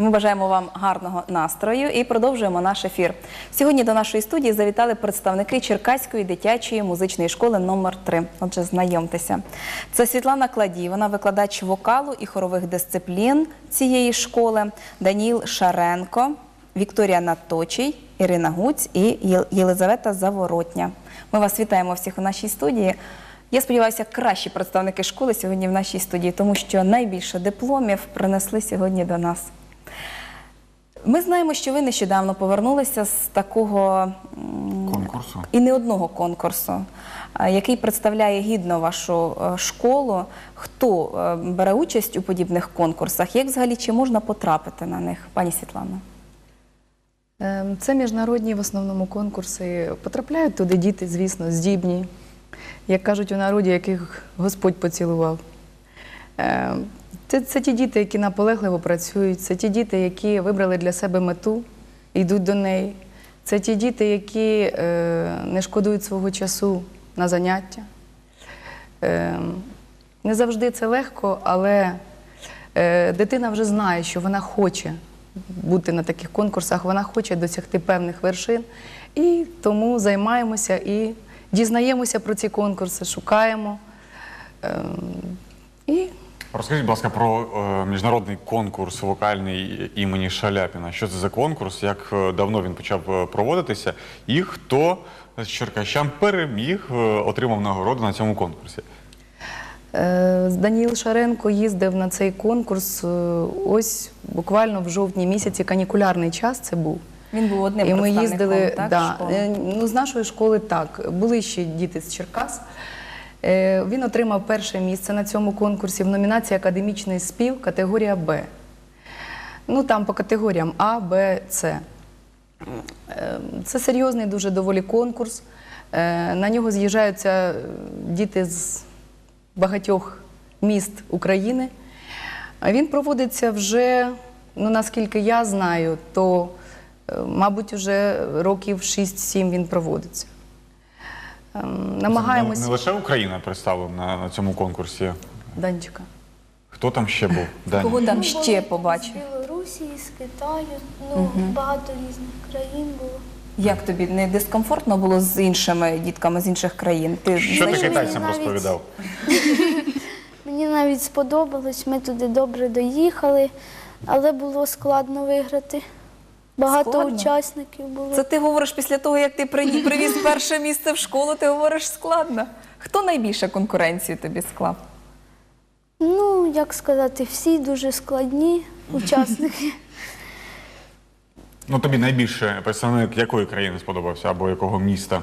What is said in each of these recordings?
Ми бажаємо вам гарного настрою і продовжуємо наш ефір. Сьогодні до нашої студії завітали представники Черкаської дитячої музичної школи номер 3 Отже, знайомтеся. Це Світлана Кладій, вона викладач вокалу і хорових дисциплін цієї школи, Даніл Шаренко, Вікторія Наточій, Ірина Гуць і Єлизавета Заворотня. Ми вас вітаємо всіх у нашій студії. Я сподіваюся, кращі представники школи сьогодні в нашій студії, тому що найбільше дипломів принесли сьогодні до нас. Ми знаємо, що ви нещодавно повернулися з такого Конкурсу. і не одного конкурсу, який представляє гідно вашу е, школу. Хто е, бере участь у подібних конкурсах? Як взагалі чи можна потрапити на них, пані Світлана? Ем, Це міжнародні в основному конкурси. Потрапляють туди діти, звісно, здібні, як кажуть у народі, яких Господь поцілував. Це, це ті діти, які наполегливо працюють, це ті діти, які вибрали для себе мету, йдуть до неї. Це ті діти, які е, не шкодують свого часу на заняття. Ем, Не завжди це легко, але е, дитина вже знає, що вона хоче бути на таких конкурсах, вона хоче досягти певних вершин. І тому займаємося і дізнаємося про ці конкурси, шукаємо. Ем, І Розкажіть, будь ласка, про е, міжнародний конкурс вокальний імені Шаляпіна. Що це за конкурс? Як е, давно він почав е, проводитися? І хто з черкащан переміг, е, отримав нагороду на цьому конкурсі? Е, Даніл Шаренко їздив на цей конкурс е, ось буквально в жовтні місяці, канікулярний час це був. Він був одним І ми представником, їздили так, да, школи? е, ну, з нашої школи так. Були ще діти з Черкас. Е, Він отримав перше місце на цьому конкурсі в номінації Академічний спів категорія Б. Ну там по категоріям А, Б, С. Е, Це серйозний дуже доволі конкурс. Е, На нього з'їжджаються е, діти з багатьох міст України. Він проводиться вже, ну наскільки я знаю, то, мабуть, вже років 6-7 він проводиться. Ем, Не, Намагаємось. не лише Україна представлена на, цьому конкурсі. Данчика. Хто там ще був? Даня? Кого там ще побачив? З Білорусі, з Китаю, ну, багато різних країн було. Як тобі не дискомфортно було з іншими дітками з інших країн? Ти Що ти китайцям навіть- розповідав? Мені навіть сподобалось, ми туди добре доїхали, але було складно виграти. Багато Складно? учасників було. Це ти говориш після того, як ти привіз перше місце в школу, ти говориш складно. Хто найбільше конкуренцію тобі склав? Ну, як сказати, всі дуже складні учасники. Ну тобі найбільше представник якої країни сподобався або якого міста?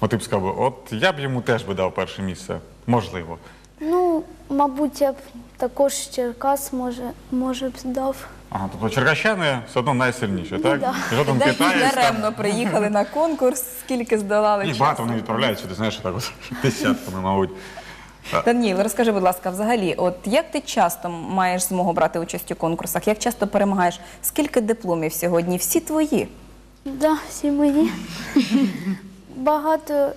От ти б сказав, от я б йому теж би дав перше місце. Можливо. Ну, мабуть, я б також Черкас, може, може б дав. Ага, тобто черкащани все одно найсильніші, так? да. Жоден Де китаєць там. даремно приїхали на конкурс, скільки здолали Їх часу. багато вони відправляють сюди, знаєш, так от десятками, мабуть. Даніл, розкажи, будь ласка, взагалі, от як ти часто маєш змогу брати участь у конкурсах? Як часто перемагаєш? Скільки дипломів сьогодні? Всі твої? Да, всі мої. Багато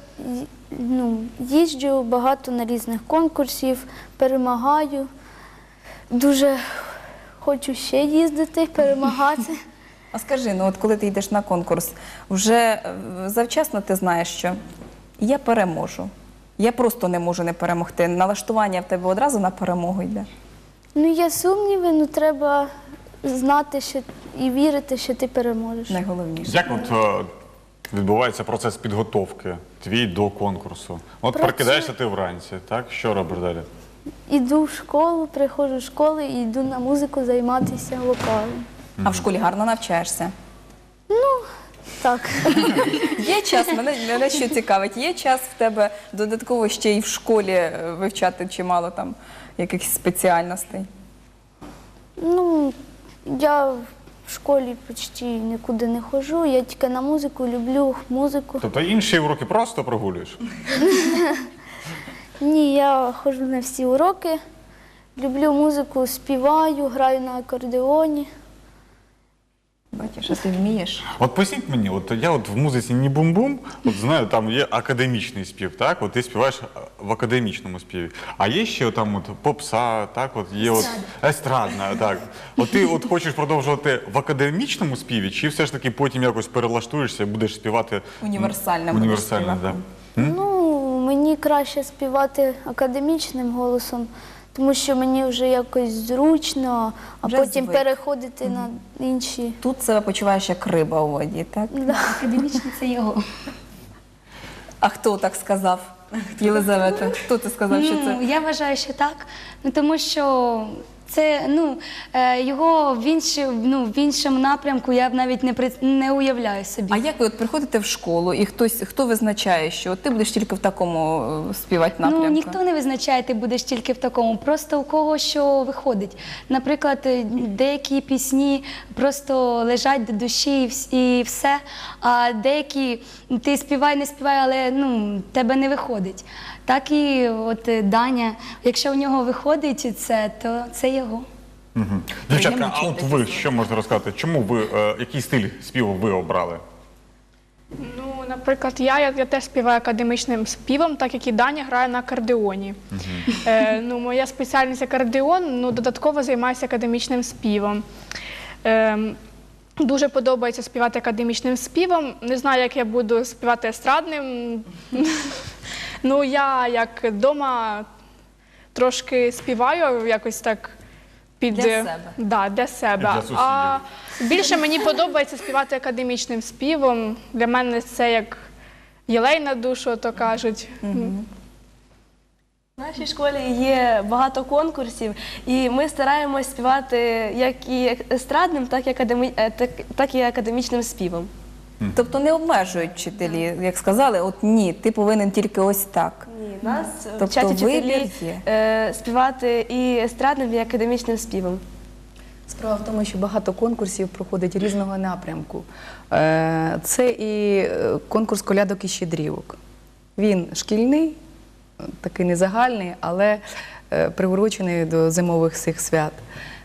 ну, їжджу, багато на різних конкурсів, перемагаю. Дуже хочу ще їздити, перемагати. А скажи, ну от коли ти йдеш на конкурс, вже е, завчасно ти знаєш, що я переможу. Я просто не можу не перемогти. Налаштування в тебе одразу на перемогу йде. Ну, є сумніви, ну треба знати що, і вірити, що ти переможеш. Найголовніше. Як от е, відбувається процес підготовки твій до конкурсу? От Працюю. прокидаєшся ти вранці, так? Що робиш далі? Іду в школу, приходжу в школу і йду на музику займатися вокалом. А в школі гарно навчаєшся. Ну, Так. Є час, мене, мене що цікавить, є час в тебе додатково ще й в школі е, вивчати чимало там якихось спеціальностей. Ну, я в школі почти нікуди не ходжу, я тільки на музику, люблю музику. Тобто інші уроки просто прогулюєш? Ні, я ходжу на всі уроки, люблю музику, співаю, граю на акордеоні. Бачиш? Що ти вмієш? От поясніть мені, от я от в музиці не бум-бум, от знаю, там є академічний спів, так? От ти співаєш в академічному співі. А є ще там от попса, так, от є от естрадна, так. От ти от хочеш продовжувати в академічному співі, чи все ж таки потім якось перелаштуєшся і будеш співати Універсальним м, будеш да. співаком. Ну, мені краще співати академічним голосом, тому що мені вже якось зручно, а Вже потім звик. переходити на інші. Тут себе почуваєш як риба у воді, так? Да. Академічно це його. А хто так сказав? Єлизавета, хто ти сказав, що це? Ну, я вважаю, що так. Ну тому що це ну е, його в інші, ну, в іншому напрямку я б навіть не при- не уявляю собі. А як ви от приходите в школу і хтось хто визначає, що ти будеш тільки в такому е, співати напрямку? Ну ніхто не визначає, ти будеш тільки в такому. Просто у кого що виходить. Наприклад, е, деякі пісні просто лежать до душі і все. А деякі ти співай, не співай, але ну тебе не виходить. Так і от е, Даня, якщо у нього виходить це, то це його. Дівчатка, а от ви що можете розказати? Чому ви е, який стиль співу ви обрали? Ну, наприклад, я, я, я теж співаю академічним співом, так як і Даня грає на акордеоні. Е, ну, моя спеціальність акордеон, ну, додатково займаюся академічним співом. Е, дуже подобається співати академічним співом. Не знаю, як я буду співати естрадним. Ну, я як вдома трошки співаю, якось так. Під, Для себе. Да, для себе. Для сусідів. а більше мені подобається співати академічним співом. Для мене це як єлей на душу, то кажуть. В нашій школі є багато конкурсів, і ми стараємось співати як і естрадним, так і, академі... е, так, так і академічним співом. Тобто не обмежують вчителі, як сказали, от ні, ти повинен тільки ось так. Ні, нас Тобто вчать вчителі є. е, співати і естрадним, і академічним співом. Справа в тому, що багато конкурсів проходить різного напрямку. Е, Це і е, конкурс колядок і щедрівок. Він шкільний, е, такий не загальний, але е, приурочений до зимових цих свят.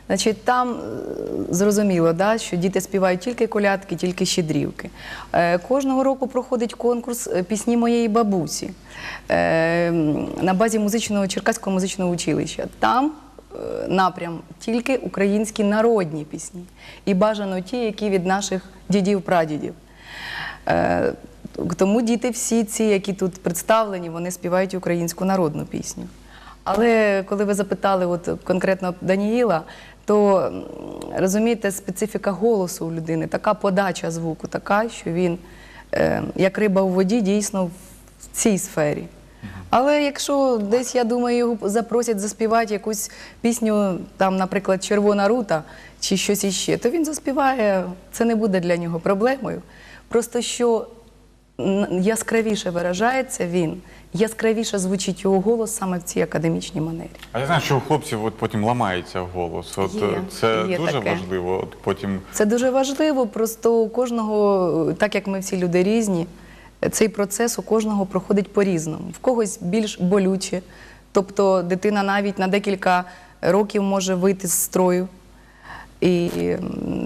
Значить, там е, зрозуміло, да, що діти співають тільки колядки, тільки щедрівки. Е, Кожного року проходить конкурс е, пісні моєї бабусі е, на базі музичного Черкаського музичного училища. Там е, напрям тільки українські народні пісні. І бажано ті, які від наших дідів-прадідів. Е, Тому діти всі ці, які тут представлені, вони співають українську народну пісню. Але коли ви запитали от конкретно Даніїла, то розумієте, специфіка голосу у людини, така подача звуку, така, що він, е, як риба у воді, дійсно в цій сфері. Але якщо десь, я думаю, його запросять заспівати якусь пісню, там, наприклад, Червона рута чи щось іще, то він заспіває, це не буде для нього проблемою. Просто що яскравіше виражається він, яскравіше звучить його голос саме в цій академічній манері. А я знаю, що у хлопців от потім ламається голос. От Є, е, це є дуже таке. важливо. От потім Це дуже важливо, просто у кожного, так як ми всі люди різні, цей процес у кожного проходить по-різному. В когось більш болюче. Тобто дитина навіть на декілька років може вийти з строю. І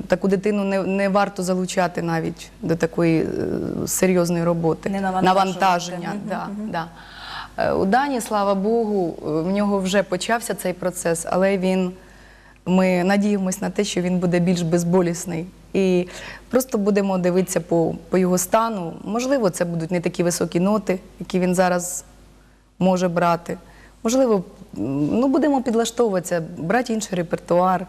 таку дитину не, не варто залучати навіть до такої е, серйозної роботи. Не. Навантаження. Да, да. Е, У Дані, слава Богу, в нього вже почався цей процес, але він, ми надіємось на те, що він буде більш безболісний. І просто будемо дивитися по, по його стану. Можливо, це будуть не такі високі ноти, які він зараз може брати. Можливо, ну, будемо підлаштовуватися, брати інший репертуар.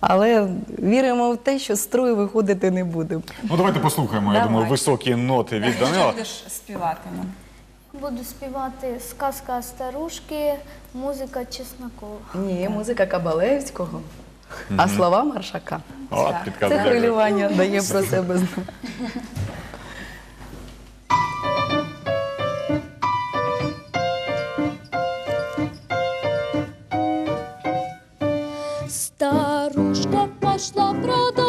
Але віримо в те, що з строю виходити не будемо. ну давайте послухаємо. Я Давай. думаю, високі ноти від Що Данила. будеш співати? Буду співати сказка старушки, музика Чеснокова. Ні, музика Кабалевського, а слова Маршака. От, Це підказує. хвилювання дає про себе знати. Старушка пошла продавать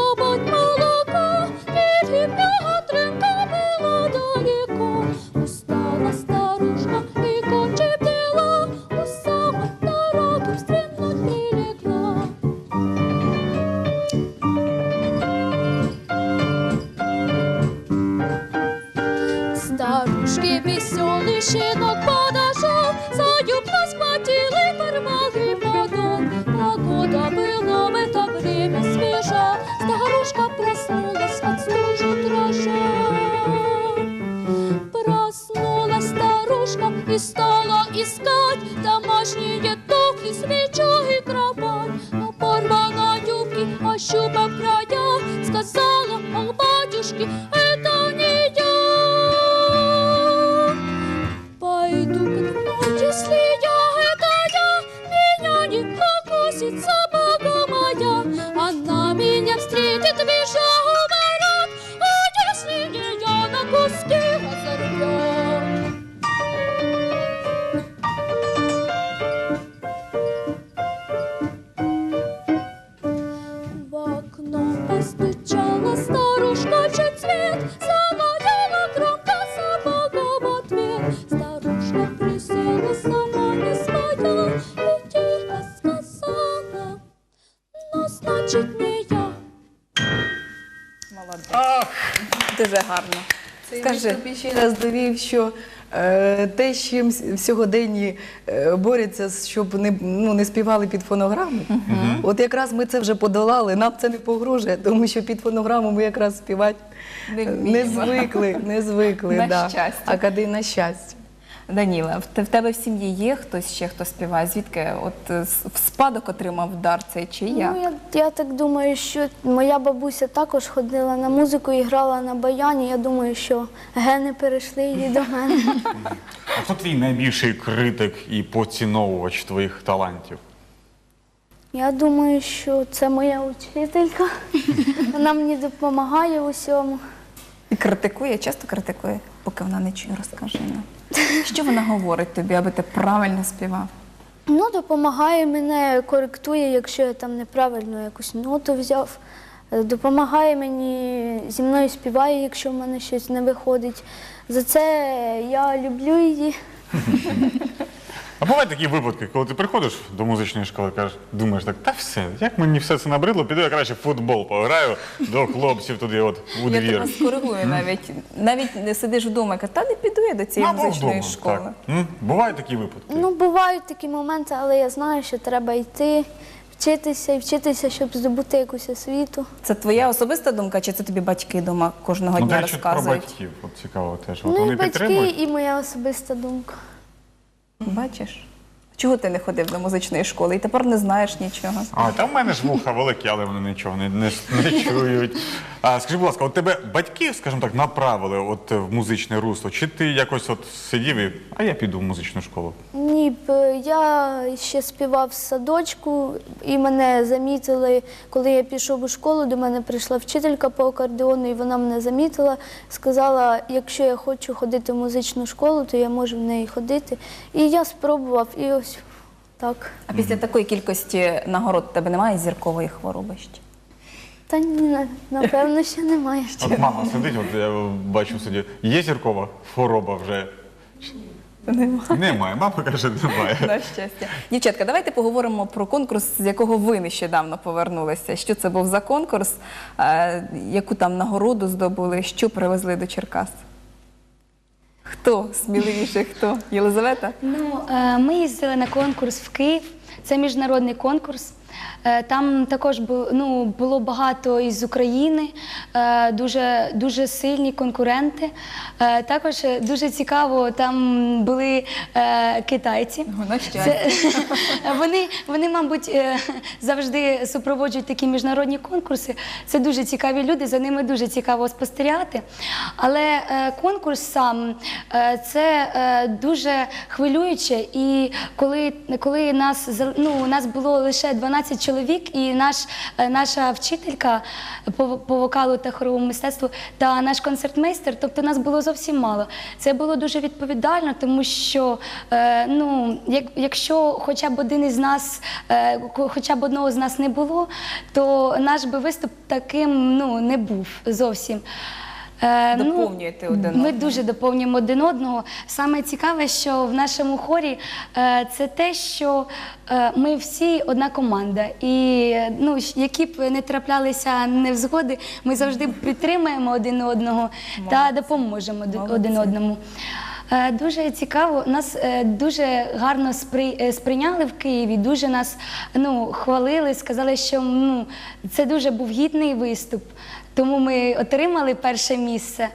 и стала искать домашние тухли, свечу и кровать. Но порвала юбки, ощупав края, сказала, о, батюшки, гарно. Скажи, тобі ще раз довів, що е, те, з чим в сьогоденні е, борються, щоб не, ну, не співали під фонограму, от якраз ми це вже подолали, нам це не погрожує, тому що під фонограму ми якраз співати Не не вміємо. звикли, не звикли. На да. щастя. Акади на щастя. Даніла, в тебе в сім'ї є хтось ще, хто співає? Звідки от е, в спадок отримав дар цей чи я? Ну, я, я так думаю, що моя бабуся також ходила на музику і грала на баяні. Я думаю, що гени перейшли і до мене. А хто твій найбільший критик і поціновувач твоїх талантів? Я думаю, що це моя учителька. Вона мені допомагає у всьому. І критикує, часто критикує, поки вона не чує, розкажи нам. Що вона говорить тобі, аби ти правильно співав? Ну, допомагає мене, коректує, якщо я там неправильно якусь ноту взяв. Допомагає мені зі мною співає, якщо в мене щось не виходить. За це я люблю її. А бувають такі випадки, коли ти приходиш до музичної школи, кажеш, думаєш так, та все, як мені все це набридло, піду я краще в футбол пограю до хлопців туди, от у Я двір. тебе скоригую навіть. Навіть не сидиш вдома і кажеш, та не піду я до цієї музичної вдома, школи. так. М? Бувають такі випадки. Ну, бувають такі моменти, але я знаю, що треба йти, вчитися і вчитися, щоб здобути якусь освіту. Це твоя особиста думка, чи це тобі батьки вдома кожного ну, дня до речі, про розказують? батьків. От цікаво теж. От Ну вони і батьки, підтримують. і моя особиста думка. Бачиш? Чого ти не ходив до музичної школи і тепер не знаєш нічого? А, та в мене ж вуха великі, але вони нічого не, не, не чують. А скажи, будь ласка, от тебе батьки, скажімо так, направили от в музичне русло? Чи ти якось от сидів і, а я піду в музичну школу? Ні, я ще співав в садочку, і мене замітили, коли я пішов у школу, до мене прийшла вчителька по акордеону, і вона мене замітила, сказала, якщо я хочу ходити в музичну школу, то я можу в неї ходити. І я спробував, і ось так. А після такої кількості нагород у тебе немає зіркової хвороби ще? Та ні, напевно, ще немає. От мама сидить, от я бачу сидить. Є зіркова хвороба вже? Немає. Немає. Мама каже, немає. На щастя. Дівчатка, давайте поговоримо про конкурс, з якого ви нещодавно повернулися. Що це був за конкурс, е, яку там нагороду здобули, що привезли до Черкас? Хто сміливіше, хто? Єлизавета? Ну, е, ми їздили на конкурс в Київ. Це міжнародний конкурс. Е, Там також ну, було багато із України, е, дуже, дуже сильні конкуренти. Е, Також дуже цікаво, там були китайці. Це, вони, вони, мабуть, завжди супроводжують такі міжнародні конкурси. Це дуже цікаві люди, за ними дуже цікаво спостерігати. Але конкурс сам це дуже хвилююче. І коли, коли нас, ну, у нас було лише 12 чоловік, і наш, е, наша вчителька по, по вокалу та хоровому мистецтву та наш концертмейстер, тобто нас було зовсім мало. Це було дуже відповідально, тому що е, ну, як, якщо хоча б один із нас, е, хоча б одного з нас не було, то наш би виступ таким ну, не був зовсім. Е, ну, Доповнюєте один Ми дуже доповнюємо один одного. Саме цікаве, що в нашому хорі е, це те, що е, ми всі одна команда. І е, ну, які б не траплялися невзгоди, ми завжди підтримуємо один одного та допоможемо один- одному. Е, Дуже цікаво, нас е, дуже гарно спри- е, сприйняли в Києві, дуже нас ну, хвалили, сказали, що ну, це дуже був гідний виступ, тому ми отримали перше місце.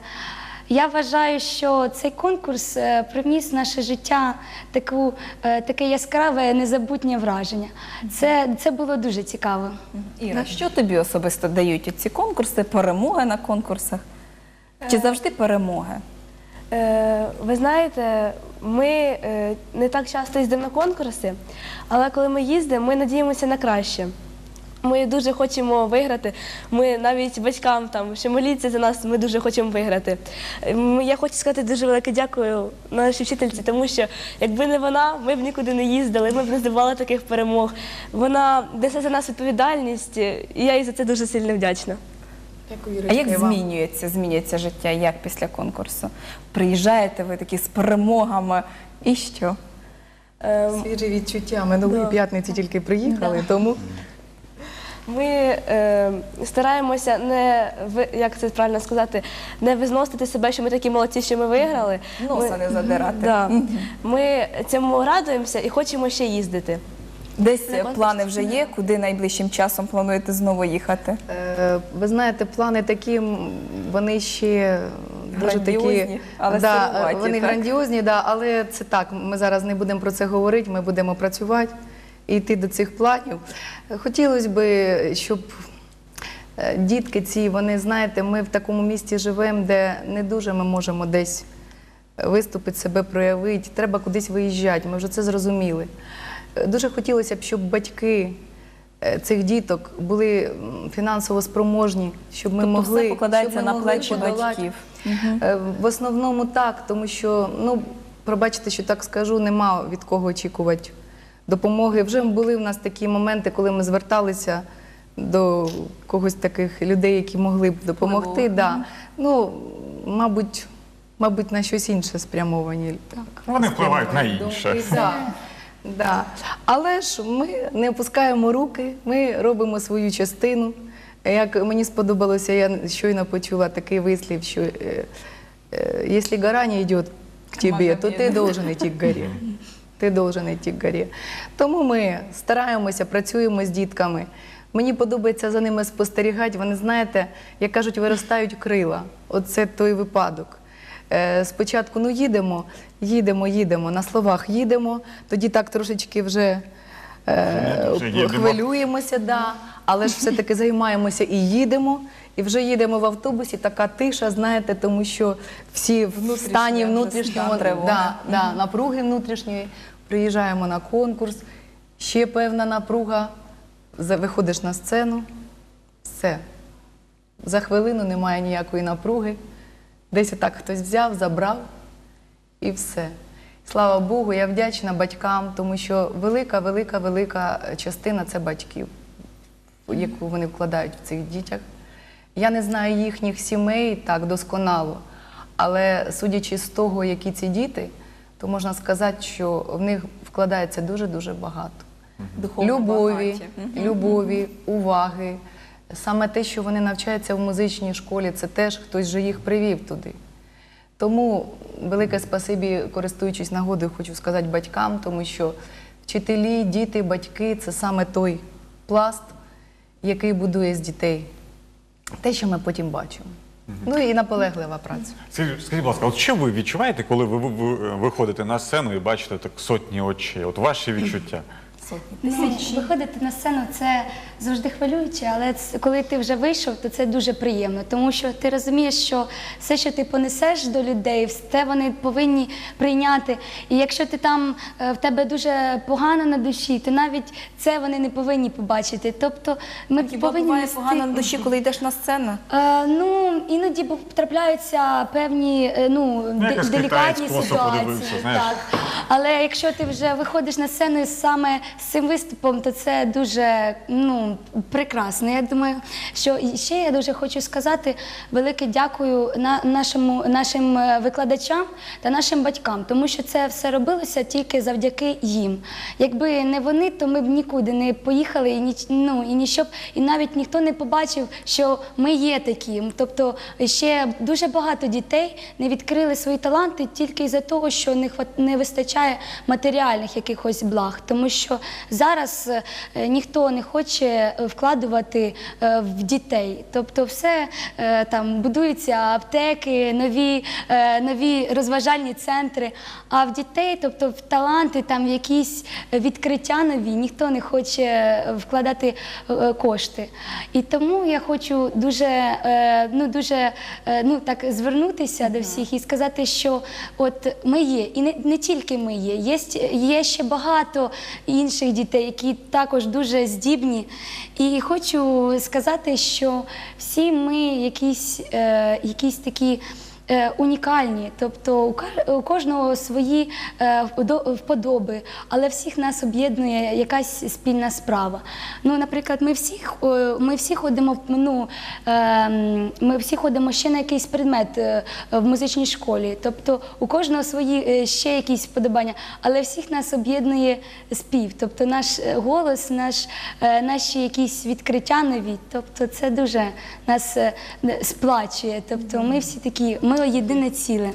Я вважаю, що цей конкурс е, привніс в наше життя таку, е, таке яскраве, незабутнє враження. Це, це було дуже цікаво. Іра, що тобі особисто дають ці конкурси, перемоги на конкурсах? Чи завжди перемоги? Е, ви знаєте, ми е, не так часто їздимо на конкурси, але коли ми їздимо, ми надіємося на краще. Ми дуже хочемо виграти. Ми навіть батькам там, що моліться за нас, ми дуже хочемо виграти. Ем, Я хочу сказати дуже велике дякую нашій вчительці, тому що якби не вона, ми б нікуди не їздили, ми б не здобували таких перемог. Вона несе за нас відповідальність, і я їй за це дуже сильно вдячна. Дякую, А як змінюється, змінюється життя, як після конкурсу? Приїжджаєте ви такі з перемогами і що? Свіжі відчуття. Минулої Да. п'ятниці тільки приїхали, тому Ми е, стараємося не ви- як це правильно сказати, не визносити себе, що ми такі молодці, що ми виграли. Носа ми, не задирати. Да. Ми цьому радуємося і хочемо ще їздити. Десь На плани вже є, куди найближчим часом плануєте знову їхати? Е, Ви знаєте, плани такі, м, вони ще дуже Грандіозні, такі, але да, вони так? грандіозні, да, але це так. Ми зараз не будемо про це говорити, ми будемо працювати йти до цих планів. Хотілося б, щоб е, дітки ці, вони знаєте, ми в такому місті живемо, де не дуже ми можемо десь виступити, себе проявити. Треба кудись виїжджати. Ми вже це зрозуміли. Е, Дуже хотілося б, щоб батьки е, цих діток були фінансово спроможні, щоб ми Тобто могли все покладається щоб ми на плечі батьків. В основному так, тому що, ну, пробачте, що так скажу, нема від кого очікувати допомоги. Вже були в нас такі моменти, коли ми зверталися до когось таких людей, які могли б допомогти. Да. Ну, мабуть, мабуть, на щось інше спрямовані. Вони впливають на інше. Да. Да. Але ж ми не опускаємо руки, ми робимо свою частину. Як мені сподобалося, я щойно почула такий вислів, що е, е, якщо гора не йде к тебе, то ти должен йти к горі. Ти должен йти к горі. Тому ми стараємося, працюємо з дітками. Мені подобається за ними спостерігати. Вони, знаєте, як кажуть, виростають крила. Оце той випадок. Е, Спочатку ну їдемо, їдемо, їдемо. На словах їдемо, тоді так трошечки вже, е, хвилюємося, да, але ж все-таки займаємося і їдемо. І вже їдемо в автобусі, така тиша, знаєте, тому що всі в стані внутрішнього стан да, да, напруги внутрішньої. Приїжджаємо на конкурс, ще певна напруга. Виходиш на сцену, все. За хвилину немає ніякої напруги. Десь так хтось взяв, забрав і все. Слава Богу, я вдячна батькам, тому що велика, велика, велика частина це батьків, яку вони вкладають в цих дітях. Я не знаю їхніх сімей так досконало, але судячи з того, які ці діти, то можна сказати, що в них вкладається дуже-дуже багато. Духовно Любові, багаті. Любові, уваги. Саме те, що вони навчаються в музичній школі, це теж хтось же їх привів туди. Тому велике спасибі, користуючись нагодою, хочу сказати батькам, тому що вчителі, діти, батьки це саме той пласт, який будує з дітей те, що ми потім бачимо. Ну і наполеглива праця. Скажіть, скажіть, будь ласка, от що ви відчуваєте, коли ви, ви, ви виходите на сцену і бачите так сотні очей? От ваші відчуття? Сотні. Ну, виходити на сцену це завжди хвилююче, але коли ти вже вийшов, то це дуже приємно, тому що ти розумієш, що все, що ти понесеш до людей, все вони повинні прийняти. І якщо ти там е, в тебе дуже погано на душі, то навіть це вони не повинні побачити. Тобто ми Хіба повинні буває нести- погано на душі, коли йдеш на сцену? Е, ну, іноді бу- трапляються певні е, ну, якось делікатні ситуації. знаєш. Так. Але якщо ти вже виходиш на сцену саме з цим виступом, то це дуже ну, прекрасно. Я думаю, що ще я дуже хочу сказати велике дякую на нашому, нашим е, викладачам та нашим батькам, тому що це все робилося тільки завдяки їм. Якби не вони, то ми б нікуди не поїхали і ніч, ну, і ніщо б, і навіть ніхто не побачив, що ми є такі. Тобто ще дуже багато дітей не відкрили свої таланти тільки із-за того, що не не вистачає матеріальних якихось благ. Тому що зараз е, ніхто не хоче вкладувати е, в дітей. Тобто, все е, там будуються аптеки, нові, е, нові розважальні центри. А в дітей, тобто в таланти, там якісь відкриття нові, ніхто не хоче вкладати кошти. І тому я хочу дуже, ну, дуже ну, так, звернутися до всіх і сказати, що от ми є, і не, не тільки ми є, є, є ще багато інших дітей, які також дуже здібні. І хочу сказати, що всі ми якісь, е, якісь такі. Е, Унікальні, тобто у кожного свої е, вподоби, але всіх нас об'єднує якась спільна справа. Ну, наприклад, ми всі, е, ми всі ходимо ну, е, ми всі ходимо ще на якийсь предмет в музичній школі. Тобто у кожного свої ще якісь вподобання, але всіх нас об'єднує спів. Тобто наш голос, наш, наші якісь відкриття нові. Тобто це дуже нас сплачує. Тобто ми всі такі, ми єдине ціле.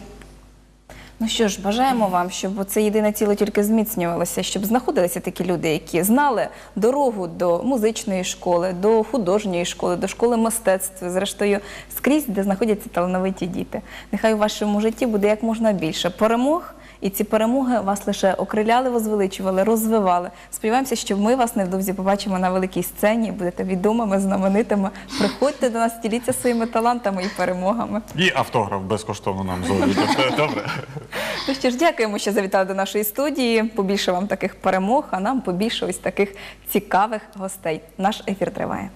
Ну що ж, бажаємо вам, щоб це єдине ціло тільки зміцнювалося, щоб знаходилися такі люди, які знали дорогу до музичної школи, до художньої школи, до школи мистецтв, зрештою, скрізь, де знаходяться талановиті діти. Нехай у вашому житті буде як можна більше перемог. І ці перемоги вас лише окриляли, возвеличували, розвивали. Сподіваємося, що ми вас невдовзі побачимо на великій сцені, будете відомими, знаменитими. Приходьте до нас, діліться своїми талантами і перемогами. І автограф безкоштовно нам зробите. Добре. Ну що ж, дякуємо, що завітали до нашої студії. Побільше вам таких перемог, а нам побільше ось таких цікавих гостей. Наш ефір триває.